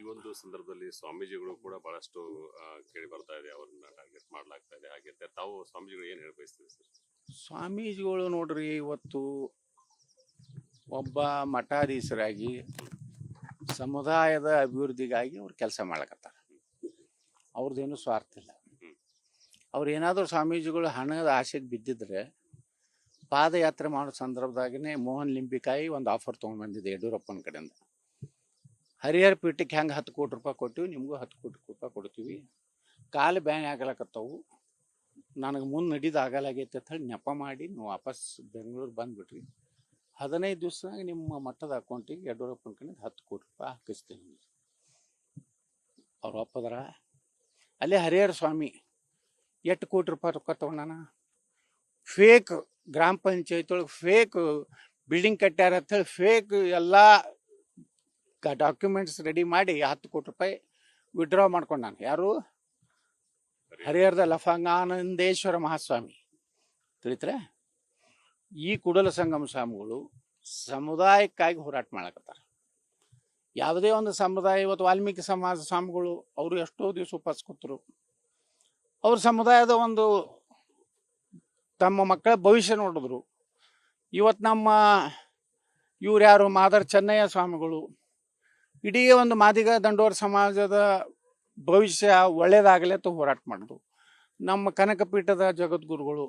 ಈ ಒಂದು ಸಂದರ್ಭದಲ್ಲಿ ಸ್ವಾಮೀಜಿಗಳು ಕೂಡ ಬಹಳಷ್ಟು ಕೇಳಿ ಬರ್ತಾ ಇದೆ ಅವ್ರನ್ನ ಟಾರ್ಗೆಟ್ ಮಾಡಲಾಗ್ತಾ ಇದೆ. ಹಾಗೆ ತಾವು ಸ್ವಾಮೀಜಿಗಳು ಏನು ಹೇಳಿ ಬಯಸ್ತೀವಿ ಸರ್? ಸ್ವಾಮೀಜಿಗಳು ನೋಡ್ರಿ ಇವತ್ತು ಒಬ್ಬ ಮಠಾಧೀಶರಾಗಿ ಸಮುದಾಯದ ಅಭಿವೃದ್ಧಿಗಾಗಿ ಅವ್ರು ಕೆಲಸ ಮಾಡ್ಲಕತ್ತಾರ. ಅವ್ರದ್ದೇನು ಸ್ವಾರ್ಥ ಇಲ್ಲ. ಅವ್ರು ಏನಾದರೂ ಸ್ವಾಮೀಜಿಗಳು ಹಣದ ಆಸೆಗೆ ಬಿದ್ದಿದ್ರೆ ಪಾದಯಾತ್ರೆ ಮಾಡೋ ಸಂದರ್ಭದಾಗನೇ ಮೋಹನ್ ಲಿಂಬಿಕಾಯಿ ಒಂದು ಆಫರ್ ತೊಗೊಂಡು ಬಂದಿದೆ ಯಡಿಯೂರಪ್ಪನ ಕಡೆಯಿಂದ. ಹರಿಹರ ಪೀಠಕ್ಕೆ ಹೆಂಗೆ ಹತ್ತು ಕೋಟಿ ರೂಪಾಯಿ ಕೊಟ್ಟಿವಿ, ನಿಮಗೂ ಹತ್ತು ಕೋಟಿ ರೂಪಾಯಿ ಕೊಡ್ತೀವಿ. ಕಾಲು ಬ್ಯಾನ್ ಆಗ್ಲಕತ್ತವು. ನನಗೆ ಮುಂದೆ ನಡೀದು ಆಗಲಾಗೈತೆ ಅಂತ ಹೇಳಿ ನೆಪ ಮಾಡಿ ನೀವು ವಾಪಸ್ ಬೆಂಗಳೂರು ಬಂದ್ಬಿಟ್ರಿ. ಹದಿನೈದು ದಿವ್ಸದಾಗ ನಿಮ್ಮ ಮಠದ ಅಕೌಂಟಿಗೆ ಯಡಿಯೂರಪ್ಪ ಅನ್ಕೊಂಡಿದ್ದು ಹತ್ತು ಕೋಟಿ ರೂಪಾಯಿ ಹಾಕಿಸ್ತೀನಿ. ಅವ್ರು ಒಪ್ಪದ್ರ? ಅಲ್ಲೇ ಹರಿಹರ ಸ್ವಾಮಿ, ಎಷ್ಟು ಕೋಟಿ ರೂಪಾಯಿ ರೊಕ್ಕ ತೊಗೊಂಡಾನ? ಫೇಕ್ ಗ್ರಾಮ ಪಂಚಾಯತ್ ಒಳಗೆ ಫೇಕ್ ಬಿಲ್ಡಿಂಗ್ ಕಟ್ಟ್ಯಾರ ಅಂತ ಹೇಳಿ ಫೇಕ್ ಎಲ್ಲ ಡಾಕ್ಯುಮೆಂಟ್ಸ್ ರೆಡಿ ಮಾಡಿ ಹತ್ತು ಕೋಟಿ ರೂಪಾಯಿ ವಿಡ್ರಾ ನಾನು. ಯಾರು? ಹರಿಹರದ ಲಫಂಗಾನಂದೇಶ್ವರ ಮಹಾಸ್ವಾಮಿ. ತಿಳಿತ್ರೆ? ಈ ಕುಡಲ ಸಂಗಮ ಸ್ವಾಮಿಗಳು ಸಮುದಾಯಕ್ಕಾಗಿ ಹೋರಾಟ ಮಾಡಕತ್ತಾರ. ಯಾವುದೇ ಒಂದು ಸಮುದಾಯ ಇವತ್ತು ವಾಲ್ಮೀಕಿ ಸಮಾಜ ಸ್ವಾಮಿಗಳು ಅವರು ಎಷ್ಟೋ ದಿವಸ ಉಪವಾಸ ಕೂತರು. ಅವ್ರ ಸಮುದಾಯದ ಒಂದು ತಮ್ಮ ಮಕ್ಕಳ ಭವಿಷ್ಯ ನೋಡಿದ್ರು. ಇವತ್ತು ನಮ್ಮ ಇವ್ರು ಯಾರು ಮಾದರ್ ಚೆನ್ನಯ್ಯ ಸ್ವಾಮಿಗಳು ಇಡೀ ಒಂದು ಮಾದಿಗ ದಂಡೋರ ಸಮಾಜದ ಭವಿಷ್ಯ ಒಳ್ಳೇದಾಗಲಿ ಅಂತ ಹೋರಾಟ ಮಾಡಿದ್ರು. ನಮ್ಮ ಕನಕ ಪೀಠದ ಜಗದ್ಗುರುಗಳು.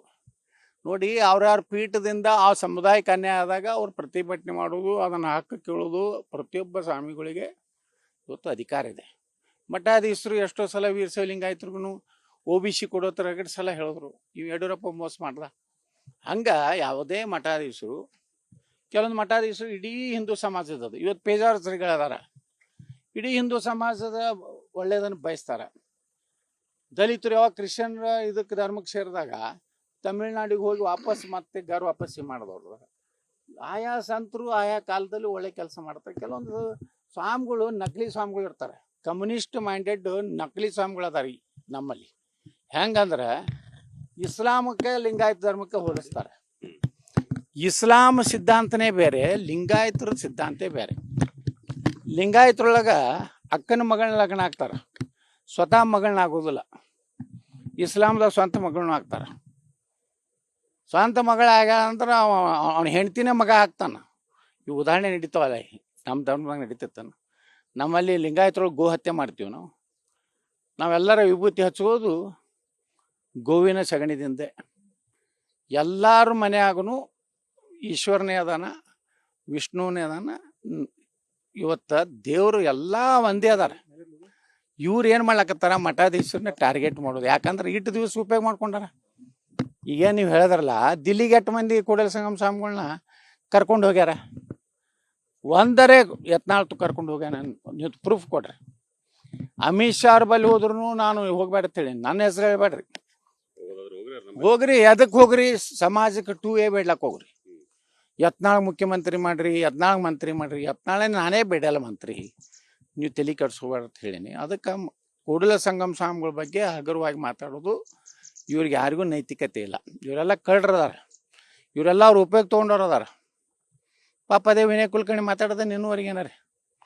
ನೋಡಿ, ಅವ್ರ್ಯಾರ ಪೀಠದಿಂದ ಆ ಸಮುದಾಯಕ್ಕೆ ಅನ್ಯಾಯ ಆದಾಗ ಅವ್ರು ಪ್ರತಿಭಟನೆ ಮಾಡೋದು ಅದನ್ನು ಹಕ್ಕು ಕೇಳೋದು ಪ್ರತಿಯೊಬ್ಬ ಸ್ವಾಮಿಗಳಿಗೆ ಇವತ್ತು ಅಧಿಕಾರ ಇದೆ. ಮಠಾಧೀಶರು ಎಷ್ಟೋ ಸಲ ವೀರಶೈಲಿಂಗಾಯತ್ರಿಗೂ ಒ ಬಿ ಸಿ ಕೊಡೋ ಥರ ಎರಡು ಸಲ ಹೇಳಿದ್ರು. ಇವು ಯಡಿಯೂರಪ್ಪ ಮೋಸ ಮಾಡ್ದ? ಹಂಗೆ ಯಾವುದೇ ಮಠಾಧೀಶರು, ಕೆಲವೊಂದು ಮಠಾಧೀಶರು ಇಡೀ ಹಿಂದೂ ಸಮಾಜದದು ಇವತ್ತು ಪೇಜಾರ್ ಶ್ರೀಗಳದಾರ ಇಡೀ ಹಿಂದೂ ಸಮಾಜದ ಒಳ್ಳೆಯದನ್ನು ಬಯಸ್ತಾರೆ. ದಲಿತರು ಯಾವಾಗ ಕ್ರಿಶ್ಚಿಯನ್ರ ಇದಕ್ಕೆ ಧರ್ಮಕ್ಕೆ ಸೇರಿದಾಗ ತಮಿಳ್ನಾಡಿಗೆ ಹೋಗಿ ವಾಪಸ್ ಮತ್ತೆ ಗರ್ ವಾಪಸ್ಸಿ ಮಾಡಿದವರು. ಆಯಾ ಸಂತರು ಆಯಾ ಕಾಲದಲ್ಲಿ ಒಳ್ಳೆ ಕೆಲಸ ಮಾಡ್ತಾರೆ. ಕೆಲವೊಂದು ಸ್ವಾಮಿಗಳು ನಕಲಿ ಸ್ವಾಮಿಗಳು ಇರ್ತಾರೆ. ಕಮ್ಯುನಿಸ್ಟ್ ಮೈಂಡೆಡ್ ನಕಲಿ ಸ್ವಾಮಿಗಳು ಅದಾರಿ ನಮ್ಮಲ್ಲಿ. ಹೆಂಗಂದ್ರೆ ಇಸ್ಲಾಮಕ್ಕೆ ಲಿಂಗಾಯತ ಧರ್ಮಕ್ಕೆ ಹೋಲಿಸ್ತಾರೆ. ಇಸ್ಲಾಂ ಸಿದ್ಧಾಂತನೇ ಬೇರೆ, ಲಿಂಗಾಯತರ ಸಿದ್ಧಾಂತ ಬೇರೆ. ಲಿಂಗಾಯತರೊಳಗ ಅಕ್ಕನ ಮಗಳ ಲಗ್ನ ಆಗ್ತಾರ. ಸ್ವತಃ ಮಗಳನ್ನ ಆಗೋದಿಲ್ಲ. ಇಸ್ಲಾಮ್ದಾಗ ಸ್ವಂತ ಮಗಳನ್ನ ಆಗ್ತಾರ. ಸ್ವಂತ ಮಗಳ ಆಗ್ಯಾಳ ಅವ, ಅವನ ಹೆಂಡ್ತಿನೇ ಮಗ ಆಗ್ತಾನ. ಈ ಉದಾಹರಣೆ ನಡೀತಾವಲ್ಲ, ನಮ್ಮ ಧರ್ಮದಾಗ ನಡೀತಿರ್ತಾನ ನಮ್ಮಲ್ಲಿ ಲಿಂಗಾಯತರೊಳಗೆ ಗೋ ಹತ್ಯೆ ಮಾಡ್ತೀವಿ ನಾವು. ನಾವೆಲ್ಲರ ವಿಭೂತಿ ಹಚ್ಚೋದು ಗೋವಿನ ಸಗಣಿದಿಂದೆ. ಎಲ್ಲರ ಮನೆಯಾಗೂ ಈಶ್ವರನೇ ಅದಾನ ವಿಷ್ಣುವನೇ ಅದಾನ ಇವತ್ತ ದೇವರು ಎಲ್ಲ ಒಂದೇ ಅದಾರ. ಇವ್ರು ಏನು ಮಾಡ್ಲಕತ್ತಾರ? ಮಠಾಧೀಶರನ್ನ ಟಾರ್ಗೆಟ್ ಮಾಡೋದು. ಯಾಕಂದ್ರೆ ಇಟ್ಟು ದಿವಸ ಉಪಯೋಗ ಮಾಡ್ಕೊಂಡಾರ. ಈಗ ನೀವು ಹೇಳಿದ್ರಲ್ಲ ದಿಲ್ಲಿಗೆ ಎಟ್ಟು ಮಂದಿ ಕೂಡಲ ಸಂಗಮ ಸ್ವಾಮಿಗಳನ್ನ ಕರ್ಕೊಂಡು ಹೋಗ್ಯಾರ? ಒಂದರೇ ಯತ್ನಾಳ್ತು ಕರ್ಕೊಂಡು ಹೋಗ್ಯಾನ ನೀವು ಪ್ರೂಫ್ ಕೊಡ್ರಿ. ಅಮಿತ್ ಶಾ ಅವ್ರ ಬಳಿ ಹೋದ್ರು ನಾನು ಹೋಗ್ಬೇಡ ಹೇಳಿ ನನ್ನ ಹೆಸರು ಹೇಳ್ಬೇಡ್ರಿ. ಹೋಗ್ರಿ ಎದಕ್ಕೆ ಹೋಗ್ರಿ ಸಮಾಜಕ್ಕೆ ಟೂ ಎ ಬೇಡ್ಲಕ್ಕೆ ಹೋಗ್ರಿ. ಯತ್ನಾಳ್ ಮುಖ್ಯಮಂತ್ರಿ ಮಾಡ್ರಿ, ಯತ್ನಾಳ್ ಮಂತ್ರಿ ಮಾಡ್ರಿ, ಯತ್ನಾಳೆ ನಾನೇ ಬೇಡಲ್ಲ ಮಂತ್ರಿ. ನೀವು ತಲೆ ಕೆಡಿಸ್ಕೋಬಾರ್ದು ಅಂತ ಹೇಳೀನಿ. ಅದಕ್ಕೆ ಕೂಡಲ ಸಂಗಮ ಸ್ವಾಮಿಗಳ ಬಗ್ಗೆ ಹಗುರವಾಗಿ ಮಾತಾಡೋದು ಇವ್ರಿಗೆ ಯಾರಿಗೂ ನೈತಿಕತೆ ಇಲ್ಲ. ಇವರೆಲ್ಲ ಕಳ್ರದಾರ ಇವರೆಲ್ಲ ಅವ್ರ ಉಪಯೋಗ ತೊಗೊಂಡವ್ರು ಅದಾರ. ಪಾಪ ಅದೇ ವಿನಯ್ ಕುಲಕರ್ಣಿ ಮಾತಾಡೋದೇ ನಿನ್ನವರಿಗೆ ಏನಾರ?